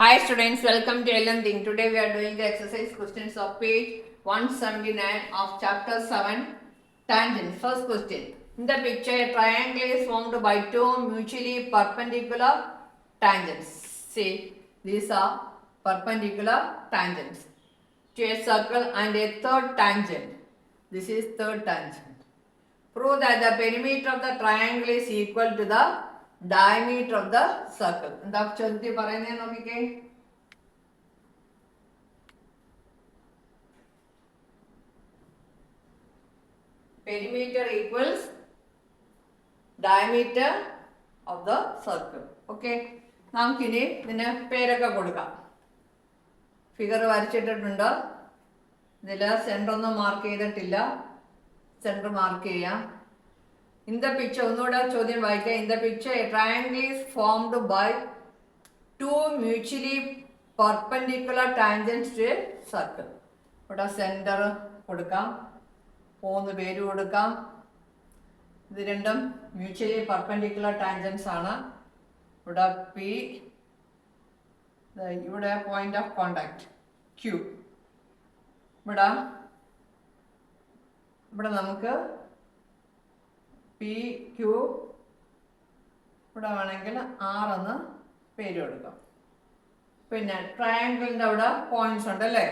Hi students, welcome to LM Today we are doing the exercise questions of page 179 of chapter 7 tangents. First question. In the picture, a triangle is formed by two mutually perpendicular tangents. See, these are perpendicular tangents to a circle and a third tangent. This is third tangent. Prove that the perimeter of the triangle is equal to the diameter of the circle എന്താ ചോദ്യത്തിൽ പറയുന്നത് നോക്കിക്കേ? Perimeter equals diameter of the circle. Okay. നമുക്കിനി ഇതിന് പേരൊക്കെ കൊടുക്കാം. Figure വരച്ചിട്ടിട്ടുണ്ട്? ഇതിൽ സെന്റർ ഒന്നും മാർക്ക് ചെയ്തിട്ടില്ല. സെന്റർ മാർക്ക് ചെയ്യാം. ഇൻ ദ പിക്ചർ ഒന്നുകൂടെ ചോദ്യം വായിക്കാം in the picture triangle is formed by two mutually perpendicular tangents to circle ഇവിടെ സെന്റർ കൊടുക്കാം. മൂന്ന് പേര് കൊടുക്കാം. ഇത് രണ്ടും മ്യൂച്വലി പെർപെൻഡിക്കുലർ ടാൻജൻസ് ആണ്. ഇവിടെ പി ഇവിടെ പോയിന്റ് ഓഫ് കോണ്ടാക്ട് ക്യൂ ഇവിടെ ഇവിടെ നമുക്ക് പി ക്യു ഇവിടെ വേണമെങ്കിൽ ആർ എന്ന് പേര് കൊടുക്കാം. പിന്നെ ട്രയാങ്കിളിന്റെ അവിടെ പോയിന്റ്സ് ഉണ്ട് അല്ലേ?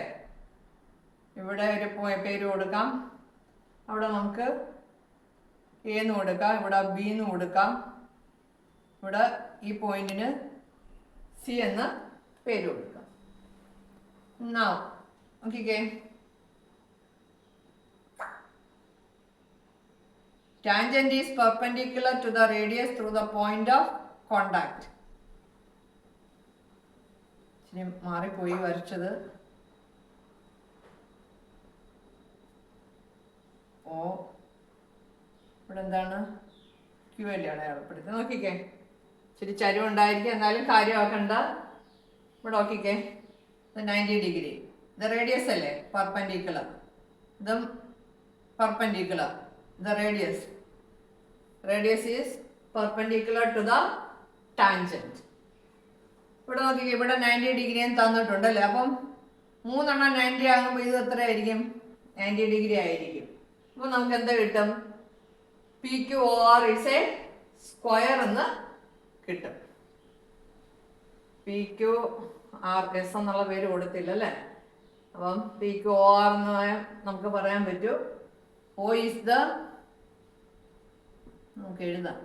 ഇവിടെ ഒരു പേര് കൊടുക്കാം. അവിടെ നമുക്ക് എന്ന് കൊടുക്കാം ഇവിടെ ബി എന്ന് കൊടുക്കാം. ഇവിടെ ഈ പോയിന്റിന് സി എന്ന് പേര് കൊടുക്കാം. എന്നാ നോക്കിക്കേ. Tangent is perpendicular to the radius through the point of contact. മാറിപ്പോയി വരച്ചത്. ഓ ഇവിടെ എന്താണ്? ക്യൂ നോക്കിക്കേ. ഇച്ചിരി ചരിവുണ്ടായിരിക്കും. എന്നാലും കാര്യമാക്കണ്ട. ഇവിടെ നോക്കിക്കേ. Ninety degree. ഇത് റേഡിയസ് അല്ലേ? പെർപെൻഡിക്കുലർ ഇതും perpendicular the radius. Radius is perpendicular to the tangent. ഇവിടെ നോക്കിക്കേ ഇവിടെ നയന്റി ഡിഗ്രിയും തന്നിട്ടുണ്ടല്ലേ? അപ്പം മൂന്നെണ്ണം നയന്റി ആകുമ്പോൾ ഇത് എത്ര ആയിരിക്കും നയന്റി ഡിഗ്രി ആയിരിക്കും. അപ്പോൾ നമുക്ക് എന്താ കിട്ടും? P Q O R is a square എന്ന് കിട്ടും. പി ക്യു ആർ എസ് എന്നുള്ള പേര് കൊടുത്തില്ല അല്ലേ അപ്പം പി ക്യു ഒ ആർ എന്ന് നമുക്ക് പറയാൻ പറ്റൂ. O is the നമുക്ക് എഴുതാം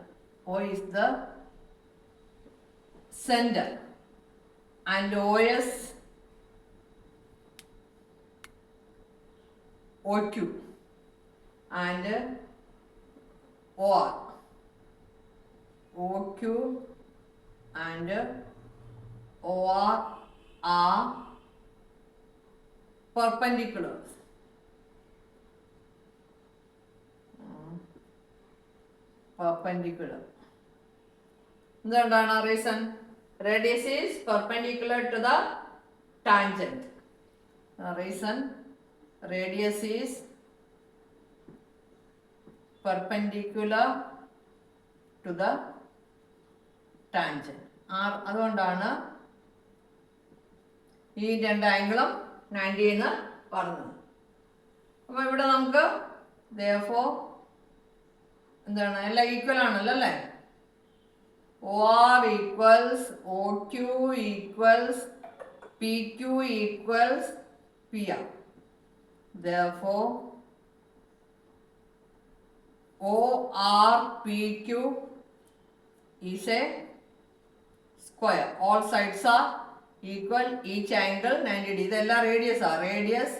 O is the center and OS OQ and OR OQ and OR are perpendiculars perpendicular. എന്തുകൊണ്ടാണ് reason radius is perpendicular to the tangent reason radius is perpendicular to the tangent are അതുകൊണ്ടാണ് ഈ രണ്ട് ആംഗിളും ninety എന്ന് പറഞ്ഞത്. അപ്പോൾ ഇവിടെ നമുക്ക് ദേഫോ എന്താണ്? എല്ലാം ഈക്വൽ ആണല്ലോ അല്ലേ? O R equals O Q equals P Q equals P R though O R P Q is a square all sides are equal each angle ninety D ഇതെല്ലാം റേഡിയസ് ആ. Radius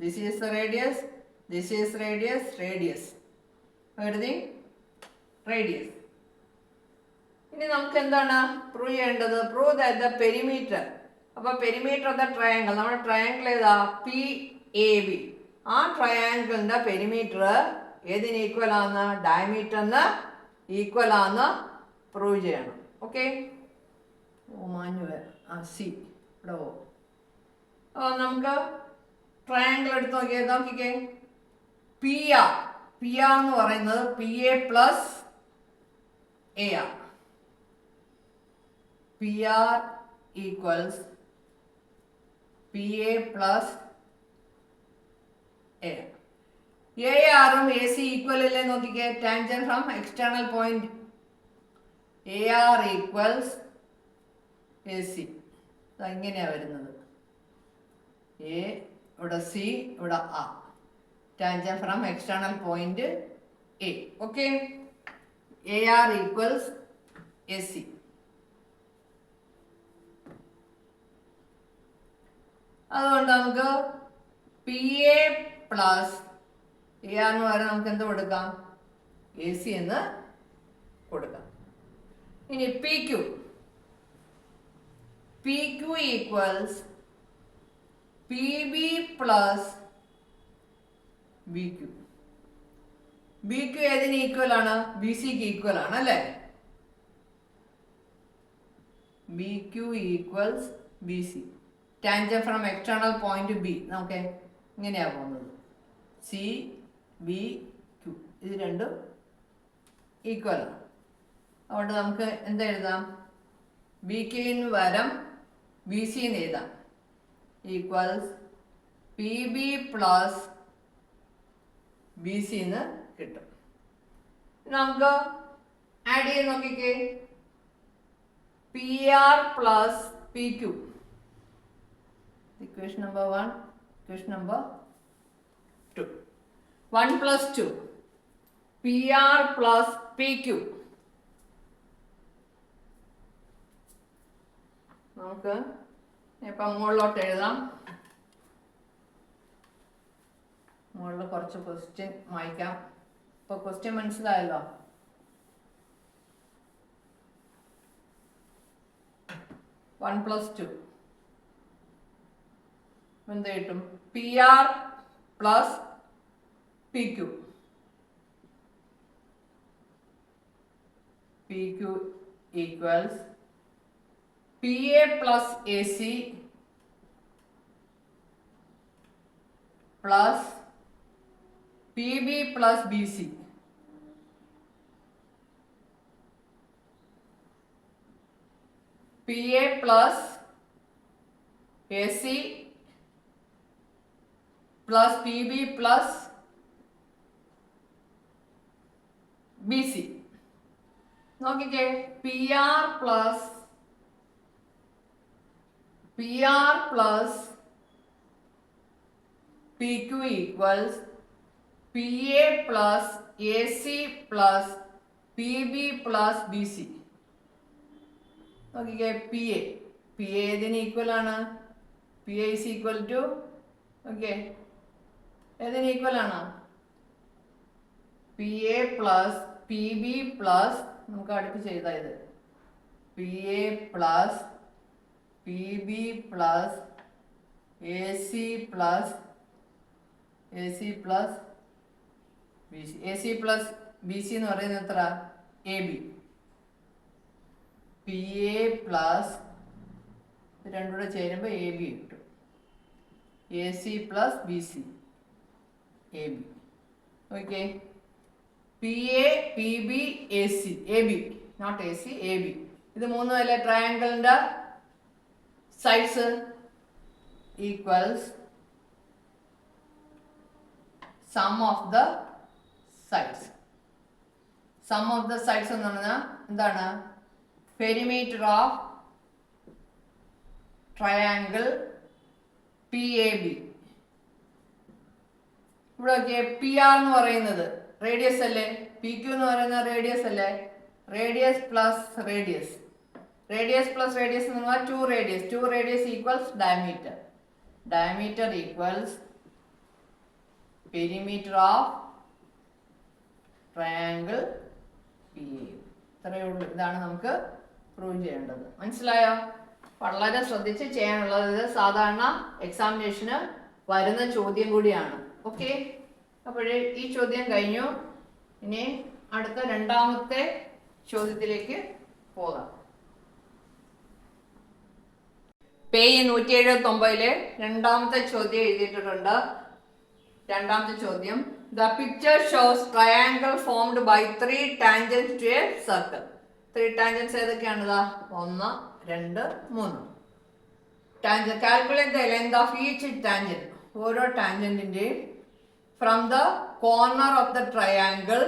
this is radius this is radius radius എഴുതിങ് radius. ഇനി നമുക്ക് എന്താണ് prove ചെയ്യേണ്ടത് prove that the perimeter. അപ്പൊ perimeter of the triangle. നമ്മുടെ triangle ഏതാ? P A B. ആ ട്രയാങ്കിളിന്റെ പെരിമീറ്റർ ഏതിന് ഈക്വൽ ആണ് ഡയമീറ്ററിന് ഈക്വൽ ആണ് പ്രൂവ് ചെയ്യണം. ഓക്കെ? ഓ മാഞ്ഞു വരാം. ആ സി. ഇവിടെ ഓ അപ്പോൾ നമുക്ക് ട്രയാങ്കിൾ എടുത്ത് നോക്കിയാൽ നോക്കിക്കേ. P R. പി ആർ എന്ന് പറയുന്നത് P A plus A R P R equals P A plus A A ആറും എ സി ഈക്വൽ അല്ലേ നോക്കിക്കേ? Tangent from external point A R equals A C ഇങ്ങനെയാണ് വരുന്നത്. എ ഇവിടെ സി ഇവിടെ ആ tangent from external point A okay equals A C അതുകൊണ്ട് നമുക്ക് പി എ പ്ലസ് എ എന്ന് പറയുന്നത് നമുക്ക് എന്ത് കൊടുക്കാം? എ സി എന്ന് കൊടുക്കാം. ഇനി P Q P Q equals P B plus B B Q ഏതിന് ഈക്വൽ ആണ്? ബി സിക്ക് ഈക്വൽ ആണ് അല്ലേ? B Q equals B C tangent from external point B നമുക്ക് ഇങ്ങനെയാണ് പോകുന്നത്. സി ബി ക്യു ഇത് രണ്ടും ഈക്വൽ ആണ്. അതുകൊണ്ട് നമുക്ക് എന്താ എഴുതാം? ബി ക്യുവിന് വരം. ബി സി എന്ന് എഴുതാം. Equals P B plus B C എന്ന് കിട്ടും. നമുക്ക് ആഡ് ചെയ്ത് നോക്കിക്കേ. P R plus P Q equation number one equation number two one plus two P R plus P Q നമുക്ക് ഇപ്പം മുകളിലോട്ട് എഴുതാം. മുകളിൽ കുറച്ച് ക്വസ്റ്റ്യൻ വായിക്കാം. ഇപ്പൊ ക്വസ്റ്റ്യൻ മനസ്സിലായല്ലോ? വൺ പ്ലസ് ടു എന്ത് കിട്ടും? P R plus P Q P Q equals P A plus A C plus P B plus B C P A plus A C plus P B plus B C നോക്കിക്കേ P R plus P R plus P Q equals P A plus A C plus P B plus B C നോക്കിക്കേ P A P A ഏതിന് equal ആണ്. P A is equal to okay ഏതിന് equal ആണ്? P A plus P B plus നമുക്ക് അടുപ്പിച്ച് എഴുതാം ഇത്. P A plus P B plus A C plus A C plus B C A C plus B C എന്ന് പറയുന്നത് എത്ര A B P A plus രണ്ടുകൂടെ ചേരുമ്പോൾ A B കിട്ടും. A C plus B C A B okay P A P B A C A B not A C A B ഇത് മൂന്നും അല്ലേ? ട്രയാങ്കിളിന്റെ sides equals sum of the sides sum of the sides എന്ന് പറഞ്ഞാൽ എന്താണ്? Triangle P A B ഇവിടെ നോക്കിയേ P R എന്ന് പറയുന്നത് റേഡിയസ് അല്ലേ? പി ക്യു എന്ന് പറയുന്ന റേഡിയസ് അല്ലേ? Radius plus radius radius plus radius എന്ന് പറഞ്ഞാൽ two radius two radius equals diameter diameter equals perimeter of triangle P A ഇത്രയേ ഉള്ളൂ. ഇതാണ് നമുക്ക് പ്രൂവ് ചെയ്യേണ്ടത്. മനസ്സിലായോ? വളരെ ശ്രദ്ധിച്ച് ചെയ്യാനുള്ളത് ഇത് സാധാരണ എക്സാമിനേഷന് വരുന്ന ചോദ്യം കൂടിയാണ്. ഓക്കെ അപ്പോഴേ ഈ ചോദ്യം കഴിഞ്ഞു. ഇനി അടുത്ത രണ്ടാമത്തെ ചോദ്യത്തിലേക്ക് പോകാം. പേജ് നൂറ്റി എഴുപത്തി ഒമ്പതിൽ രണ്ടാമത്തെ ചോദ്യം എഴുതിയിട്ടുണ്ട് രണ്ടാമത്തെ ചോദ്യം the picture shows triangle formed by three tangents to a circle three tangents ഏതൊക്കെയാണ് ഒന്ന് രണ്ട് മൂന്ന്. Tangent calculate the length of each tangent ഓരോ ടാഞ്ചന്റിന്റെയും from the corner of the triangle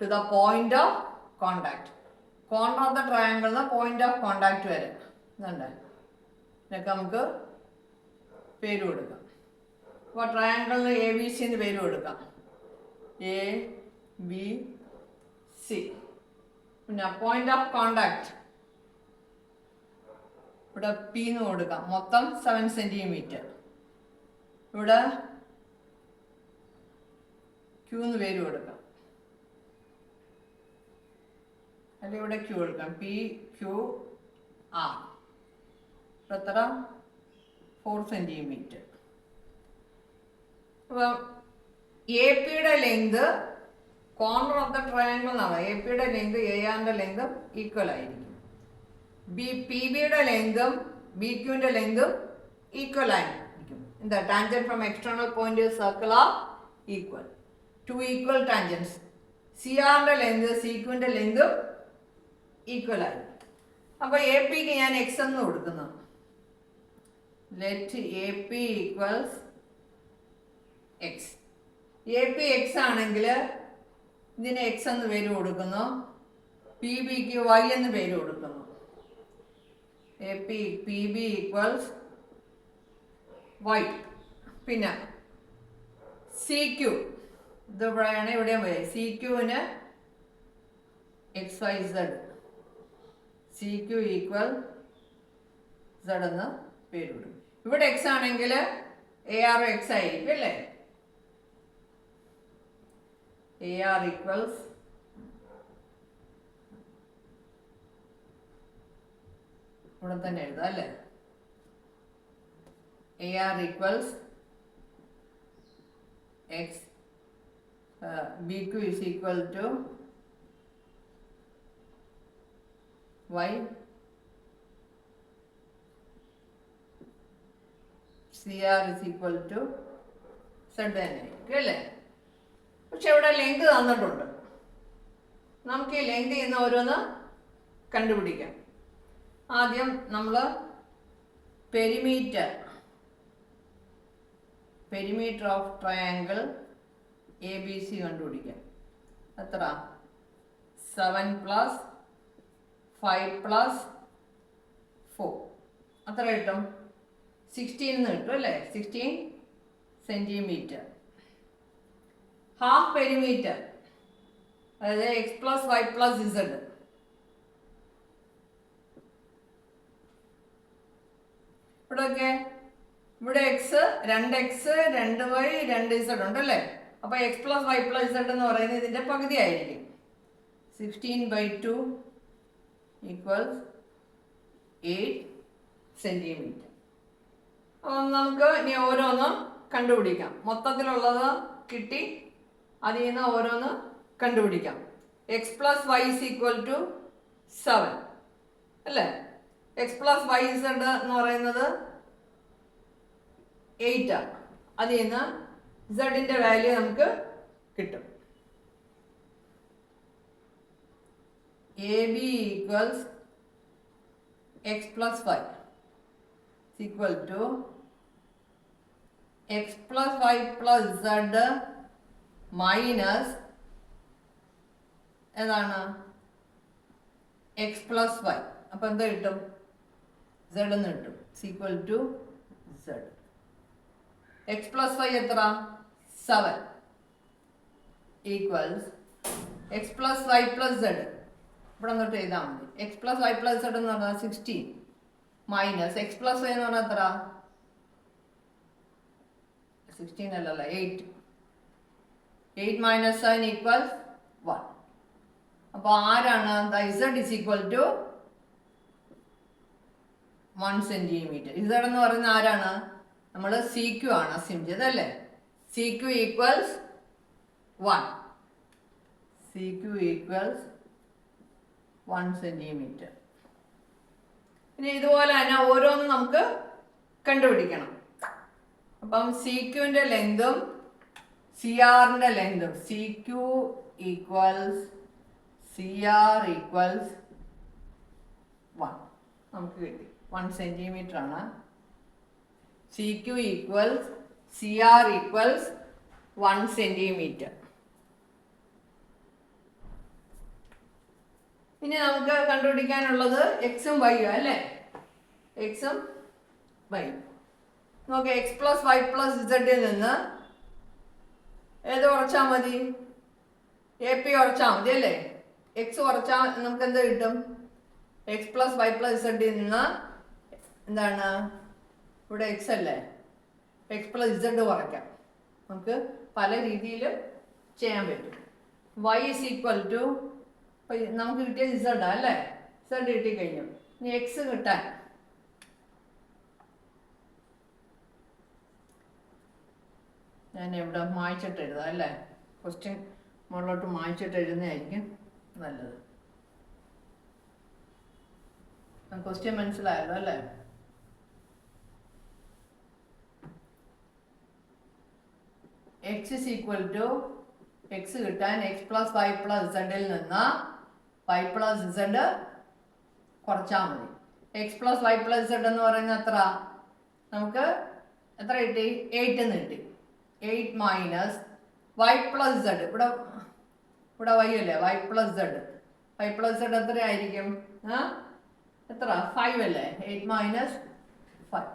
to the point of contact corner of the triangle point of contact വരെ. ഇതുണ്ട്. ഇതൊക്കെ നമുക്ക് പേര് കൊടുക്കാം. അപ്പോൾ ട്രയാങ്കിളിന് എ ബി സി പേര് കൊടുക്കാം. എ ബി സി പിന്നെ പോയിന്റ് ഓഫ് കോണ്ടാക്ട് ഇവിടെ പി എന്ന് കൊടുക്കാം. മൊത്തം സെവൻ സെന്റിമീറ്റർ ഇവിടെ ക്യൂ എന്ന് പേര് കൊടുക്കാം. അല്ലെ ഇവിടെ ക്യൂ കൊടുക്കാം. പി ക്യൂ ആർ എത്ര? ഫോർ സെന്റിമീറ്റർ അപ്പം എ പിയുടെ length corner of the triangle എന്നാണ് എ പിയുടെ ലെങ്ത് എ ആറിന്റെ ലെങ്തും ഈക്വൽ ആയിരിക്കും. ബി പി ബിയുടെ ലെങ്തും ബി ക്യൂവിന്റെ ലെങ്തും ഈക്വൽ ആയിരിക്കും. എന്താ? Tangent from external point circle are equal to equal tangents C ആറിന്റെ ലെങ്ത് സി ക്യൂവിന്റെ ലെങ്തും ഈക്വൽ ആയിരിക്കും. അപ്പൊ എ പിക്ക് ഞാൻ എക്സ് എന്ന് കൊടുക്കുന്നു. Let A P equals X A P X ആണെങ്കിൽ ഇതിന് എക്സ് എന്ന് പേര് കൊടുക്കുന്നു. പി ബിക്ക് വൈ എന്ന് പേര് കൊടുക്കുന്നു. A P P B equals Y പിന്നെ സി ക്യു ഇത് ഇവിടെയാണ് ഇവിടെയും പോയി C ക്യുവിന് X Y Z C Q equal Z എന്ന് പേര് കൊടുക്കും ഇവിടെ എക്സ് ആണെങ്കിൽ എ ആർ എക്സ് ആയിരിക്കും അല്ലേ? എ equals ഇവിടെ തന്നെ എഴുതാം അല്ലേ? A R equals X B Q is equal to Y C R is equal to Z തന്നെ ആയിരിക്കും അല്ലേ? പക്ഷെ ഇവിടെ ലെങ്ത് തന്നിട്ടുണ്ട്. നമുക്ക് ഈ ലെങ്ത് ചെയ്യുന്ന ഓരോന്ന് കണ്ടുപിടിക്കാം. ആദ്യം നമ്മൾ perimeter perimeter of triangle A B C കണ്ടുപിടിക്കാം. എത്ര seven plus five plus four അത്ര കിട്ടും. സിക്സ്റ്റീൻ എന്ന് കിട്ടും അല്ലേ? സിക്സ്റ്റീൻ സെന്റിമീറ്റർ ഹാഫ് പെരിമീറ്റർ അതായത് X plus Y plus Z ഇവിടെയൊക്കെ ഇവിടെ എക്സ് രണ്ട് എക്സ് രണ്ട് വൈ രണ്ട് ഇസഡ് ഉണ്ടല്ലേ അപ്പൊ X plus Y plus Z എന്ന് പറയുന്നത് ഇതിന്റെ പകുതി ആയിരിക്കും sixteen by two equals eight centimetre അപ്പം നമുക്ക് ഇനി ഓരോന്നും കണ്ടുപിടിക്കാം. മൊത്തത്തിലുള്ളത് കിട്ടി അതിൽ നിന്ന് ഓരോന്ന് കണ്ടുപിടിക്കാം. X plus Y is equal to seven അല്ലേ? എക്സ് പ്ലസ് വൈ സെഡ് എന്ന് പറയുന്നത് എയ്റ്റ് ആണ്. അതിൽ നിന്ന് സെഡിന്റെ വാല്യൂ നമുക്ക് കിട്ടും. A B equals X plus Y equal to X plus Y plus Z minus ഏതാണ്? എക്സ് പ്ലസ് വൈ അപ്പം എന്താ കിട്ടും? സെഡ് എന്ന് കിട്ടും. Is equal to Z X plus Y എത്ര seven equals X plus Y plus Z ഇവിടെ തൊട്ട് എഴുതാൽ മതി. X plus Y plus Z എന്ന് പറഞ്ഞാൽ sixteen minus X plus Y എന്ന് പറഞ്ഞാൽ എത്ര സിക്സ്റ്റീൻ അല്ലല്ല eight eight minus seven equals one. അപ്പോൾ ആരാണ് Z is equal to one centimetre Z എന്ന് പറയുന്ന ആരാണ്? നമ്മൾ സി ക്യു ആണ് അസ്യൂം ചെയ്തല്ലേ C Q equals one C Q equals one centimetre ഇനി ഇതുപോലെ തന്നെ ഓരോന്നും നമുക്ക് കണ്ടുപിടിക്കണം. അപ്പം സി ക്യുവിന്റെ ലെങ്തും സി ആറിന്റെ length C Q equals C R equals one നമുക്ക് കിട്ടി. വൺ സെന്റിമീറ്റർ ആണ്. C Q equals C R equals one centimetre ഇനി നമുക്ക് കണ്ടുപിടിക്കാനുള്ളത് എക്സും വൈയും അല്ലേ? എക്സും വൈയും നോക്കാം എക്സ് പ്ലസ് വൈ പ്ലസ് ഇസഡിൽ നിന്ന് ഏത് കുറച്ചാൽ മതി? എ പി കുറച്ചാൽ മതി അല്ലേ? എക്സ് കുറച്ചാൽ നമുക്ക് എന്ത് കിട്ടും? എക്സ് പ്ലസ് വൈ പ്ലസ് ഇസഡിൽ നിന്ന് എന്താണ്? ഇവിടെ എക്സ് അല്ലേ? എക്സ് പ്ലസ് ഇസഡ് കുറയ്ക്കാം. നമുക്ക് പല രീതിയിലും ചെയ്യാൻ പറ്റും. വൈ ഇസ് ഈക്വൽ ടു നമുക്ക് കിട്ടിയ ഇസഡാ അല്ലേ? ഇസഡ് കിട്ടിക്കഴിഞ്ഞു. ഇനി എക്സ് കിട്ടാൻ ഞാൻ ഇവിടെ മായ്ച്ചിട്ട് എഴുതാം അല്ലേ? ക്വസ്റ്റ്യൻ മുകളിലോട്ട് മായ്ച്ചിട്ട് എഴുതുന്നതായിരിക്കും നല്ലത് ക്വസ്റ്റ്യൻ മനസ്സിലായല്ലോ അല്ലേ? X is equal to X കിട്ടാൻ എക്സ് പ്ലസ് വൈ പ്ലസ് ഇസഡിൽ നിന്ന് വൈ പ്ലസ് ഇസഡ് കുറച്ചാൽ മതി. X plus Y plus Z എന്ന് പറയുന്നത് എത്ര നമുക്ക് എത്ര കിട്ടി? എയ്റ്റ് എന്ന് കിട്ടി. Eight minus Y plus Z. ഇവിടെ ഇവിടെ വൈ അല്ലേ? Y plus Z. Y plus Z എത്ര ആയിരിക്കും ആ? എത്ര? ഫൈവ് അല്ലേ? Eight minus five.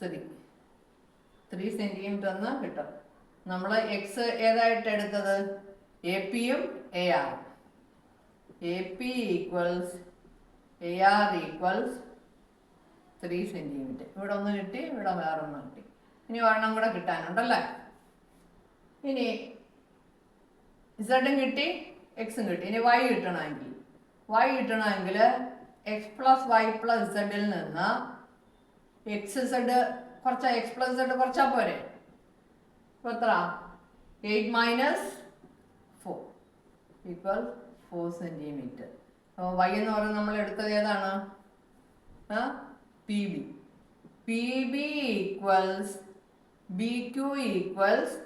Three three centimetre എന്ന് കിട്ടും. നമ്മൾ എക്സ് ഏതായിട്ട് എടുത്തത്? എ പിയും A R. A P equals A R equals three centimetre ഇവിടെ ഒന്ന് കിട്ടി ഇവിടെ വേറെ ഒന്ന് കിട്ടി. ഇനി ഒരെണ്ണം കൂടെ കിട്ടാനുണ്ടല്ലേ? ഇനി ഇസഡും കിട്ടി എക്സും കിട്ടി. ഇനി വൈ കിട്ടണമെങ്കിൽ വൈ കിട്ടണമെങ്കിൽ എക്സ് പ്ലസ് വൈ പ്ലസ് ഇസഡിൽ നിന്ന് എക്സ് ഇസഡ് കുറച്ച എക്സ് പ്ലസ് ഇസഡ് കുറച്ചാൽ പോരെ? ഇപ്പോൾ എത്ര? Eight minus four equal four centimetre അപ്പോൾ വൈ എന്ന് പറയുന്നത് നമ്മൾ എടുത്തത് ഏതാണ്? P B P B equals Q equals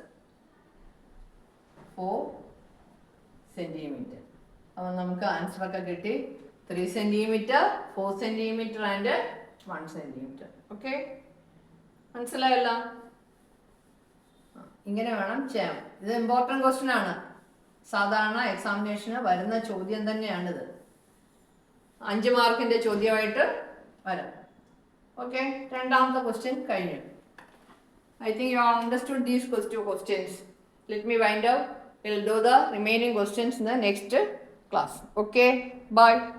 four centimetre അപ്പോൾ നമുക്ക് ആൻസറൊക്കെ കിട്ടി. Three centimetre four centimetre and one centimetre okay മനസ്സിലായല്ലോ? ഇങ്ങനെ വേണം ചെയ്യാം ഇത് ഇമ്പോർട്ടന്റ് ക്വസ്റ്റ്യൻ ആണ്. സാധാരണ എക്സാമിനേഷന് വരുന്ന ചോദ്യം തന്നെയാണിത്. അഞ്ച് മാർക്കിന്റെ ചോദ്യമായിട്ട് വരാം. ഓക്കെ രണ്ടാമത്തെ ക്വസ്റ്റ്യൻ കഴിഞ്ഞു. I think you have understood these two questions. Let me wind up. We'll do the remaining questions in the next class. Okay. Bye.